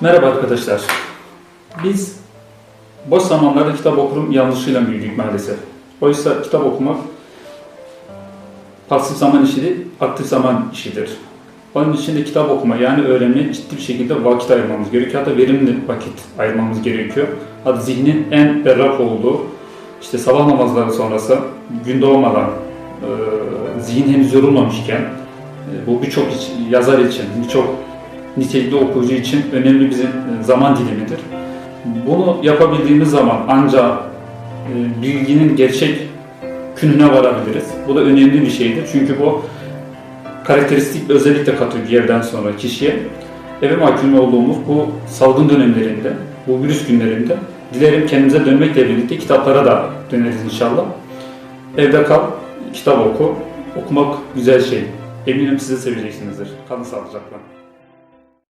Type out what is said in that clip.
Merhaba arkadaşlar. Biz boş zamanlarda kitap okurum yanlışıyla büyüdük maalesef. Oysa kitap okumak pasif zaman işi değil, aktif zaman işidir. Onun için de kitap okuma yani öğrenmeye ciddi bir şekilde vakit ayırmamız gerekiyor. Hatta verimli vakit ayırmamız gerekiyor. Hatta zihnin en berrak olduğu, işte sabah namazları sonrası gün doğmadan, e, zihin henüz yorulmamışken, e, bu birçok yazar için, birçok nitelikli okuyucu için önemli bizim e, zaman dilimidir. Bunu yapabildiğimiz zaman ancak e, bilginin gerçek kününe varabiliriz. Bu da önemli bir şeydir. Çünkü bu karakteristik bir özellik de bir yerden sonra kişiye. Eve mahkum olduğumuz bu salgın dönemlerinde, bu virüs günlerinde dilerim kendimize dönmekle birlikte kitaplara da döneriz inşallah. Evde kal, kitap oku. Okumak güzel şey. Eminim siz seveceksinizdir. Kalın sağlıcakla.